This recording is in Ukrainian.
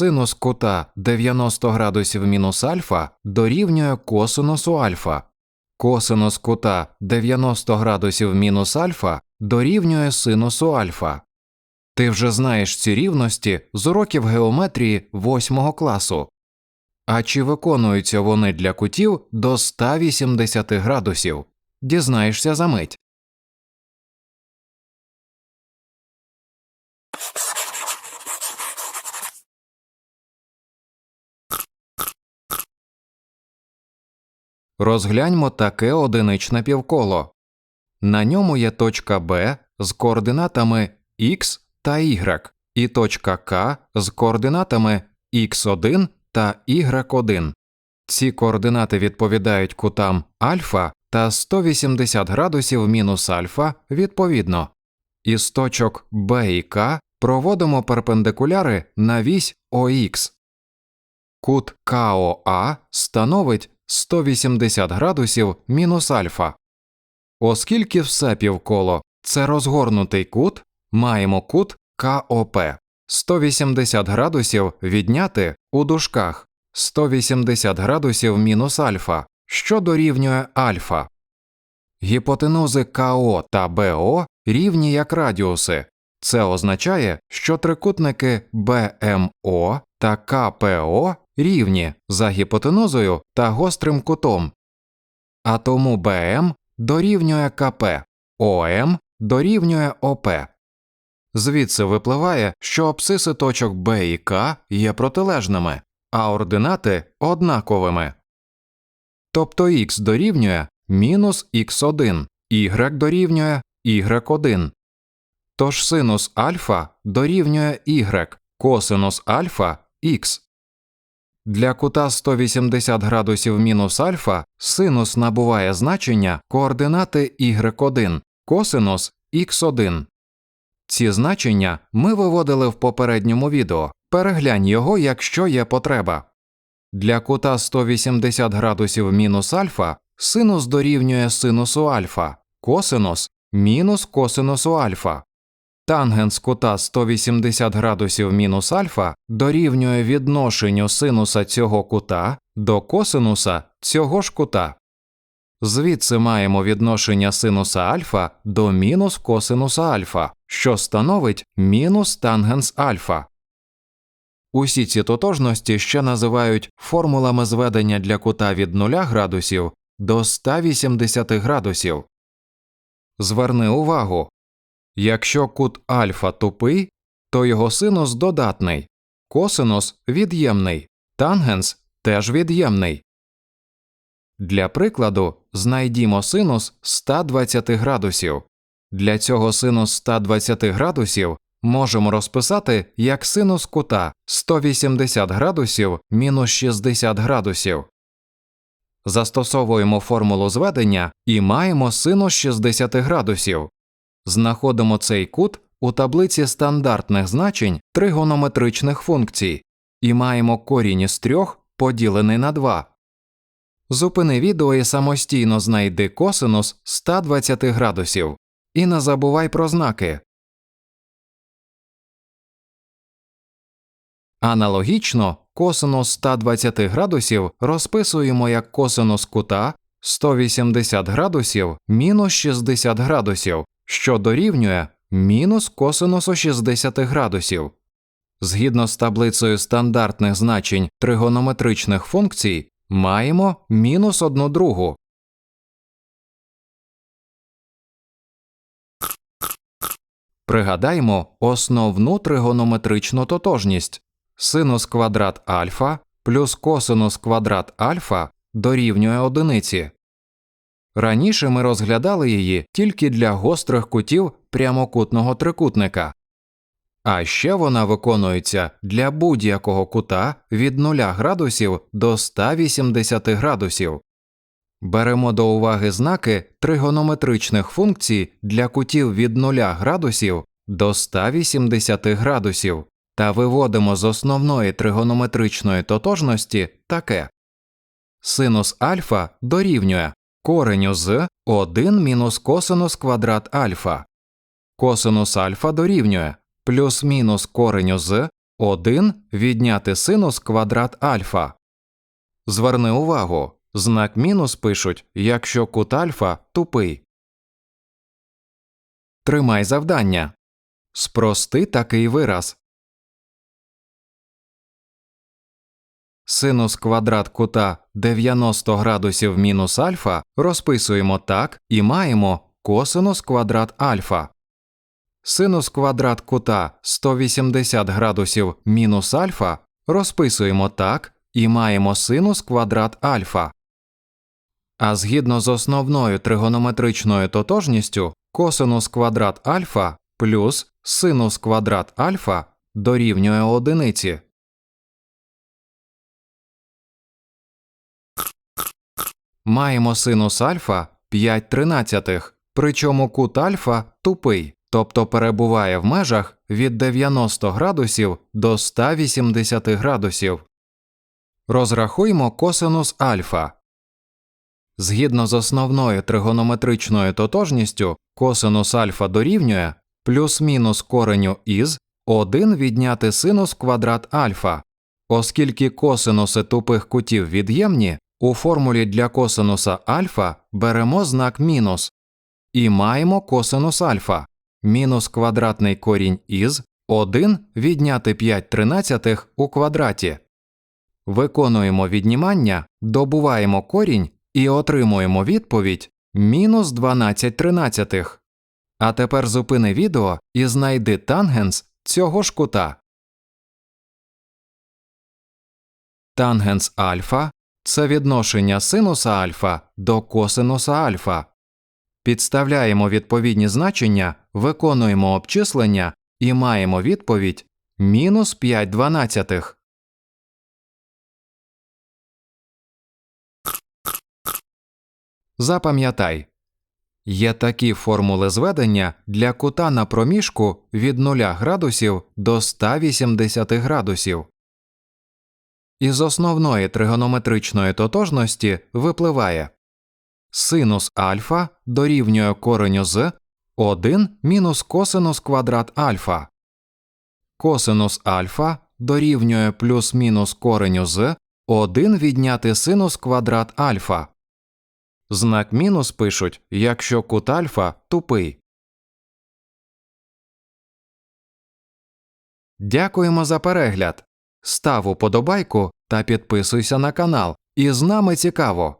Синус кута 90 градусів мінус альфа дорівнює косинусу альфа. Косинус кута 90 градусів мінус альфа дорівнює синусу альфа. Ти вже знаєш ці рівності з уроків геометрії 8 класу. А чи виконуються вони для кутів до 180 градусів? Дізнаєшся за мить. Розгляньмо таке одиничне півколо. На ньому є точка Б з координатами x та y, і точка К з координатами x1 та y1. Ці координати відповідають кутам альфа та 180 градусів мінус альфа відповідно. Із точок Б і К проводимо перпендикуляри на вісь ОХ. Кут КОА становить 180 градусів мінус альфа. Оскільки все півколо це розгорнутий кут, маємо кут КОП 180 градусів відняти у дужках 180 градусів мінус альфа, що дорівнює альфа. Гіпотенузи КО та БО рівні як радіуси. Це означає, що трикутники БМО та КПО рівні за гіпотенузою та гострим кутом. А тому БМ дорівнює КП, ОМ дорівнює ОП. Звідси випливає, що абсиси точок Б і К є протилежними, а ординати однаковими. Тобто х дорівнює мінус х1, y дорівнює y1. Тож синус альфа дорівнює y, косинус альфа х. Для кута 180 градусів мінус альфа синус набуває значення координати y1, косинус x1. Ці значення ми виводили в попередньому відео. Переглянь його, якщо є потреба. Для кута 180 градусів мінус альфа синус дорівнює синусу альфа, косинус мінус косинусу альфа. Тангенс кута 180 градусів мінус альфа дорівнює відношенню синуса цього кута до косинуса цього ж кута. Звідси маємо відношення синуса альфа до мінус косинуса альфа, що становить мінус тангенс альфа. Усі ці тотожності ще називають формулами зведення для кута від 0 градусів до 180 градусів. Зверни увагу якщо кут альфа тупий, то його синус додатний, косинус від'ємний, тангенс теж від'ємний. Для прикладу, знайдімо синус 120 градусів. Для цього синус 120 градусів можемо розписати як синус кута 180 градусів мінус 60 градусів. Застосовуємо формулу зведення і маємо синус 60 градусів. Знаходимо цей кут у таблиці стандартних значень тригонометричних функцій і маємо корінь із трьох поділений на 2. Зупини відео і самостійно знайди косинус 120 градусів. І не забувай про знаки. Аналогічно косинус 120 градусів розписуємо як косинус кута 180 градусів мінус 60 градусів, що дорівнює мінус косинусу 60 градусів. Згідно з таблицею стандартних значень тригонометричних функцій, маємо мінус одну другу. Пригадаймо основну тригонометричну тотожність синус квадрат альфа плюс косинус квадрат альфа дорівнює одиниці. Раніше ми розглядали її тільки для гострих кутів прямокутного трикутника, а ще вона виконується для будь-якого кута від 0 градусів до 180 градусів. Беремо до уваги знаки тригонометричних функцій для кутів від 0 градусів до 180 градусів та виводимо з основної тригонометричної тотожності таке синус альфа дорівнює кореню з 1 мінус косинус квадрат альфа, косинус альфа дорівнює плюс-мінус кореню з 1 відняти синус квадрат альфа. Зверни увагу, знак мінус пишуть, якщо кут альфа тупий. Тримай завдання. Спрости такий вираз. Синус квадрат кута 90 градусів мінус альфа розписуємо так і маємо косинус квадрат альфа. Синус квадрат кута 180 градусів мінус альфа розписуємо так і маємо синус квадрат альфа. А згідно з основною тригонометричною тотожністю косинус квадрат альфа плюс синус квадрат альфа дорівнює одиниці. Маємо синус альфа 5 тринадцятих, причому кут альфа тупий, тобто перебуває в межах від 90 градусів до 180 градусів. Розрахуємо косинус альфа. Згідно з основною тригонометричною тотожністю, косинус альфа дорівнює плюс-мінус кореню із 1 відняти синус квадрат альфа. Оскільки косинуси тупих кутів від'ємні, у формулі для косинуса альфа беремо знак мінус і маємо косинус альфа мінус квадратний корінь із 1 відняти 5 тринадцятих у квадраті. Виконуємо віднімання, добуваємо корінь і отримуємо відповідь мінус 12 тринадцятих. А тепер зупини відео і знайди тангенс цього ж кута. Тангенс альфа це відношення синуса альфа до косинуса альфа. Підставляємо відповідні значення, виконуємо обчислення і маємо відповідь мінус 5 дванадцятих. Запам'ятай. Є такі формули зведення для кута на проміжку від 0 градусів до 180 градусів. Із основної тригонометричної тотожності випливає синус альфа дорівнює кореню з 1 мінус косинус квадрат альфа. Косинус альфа дорівнює плюс-мінус кореню з 1 відняти синус квадрат альфа. Знак мінус пишуть, якщо кут альфа тупий. Дякуємо за перегляд. Став уподобайку та підписуйся на канал. І з нами цікаво.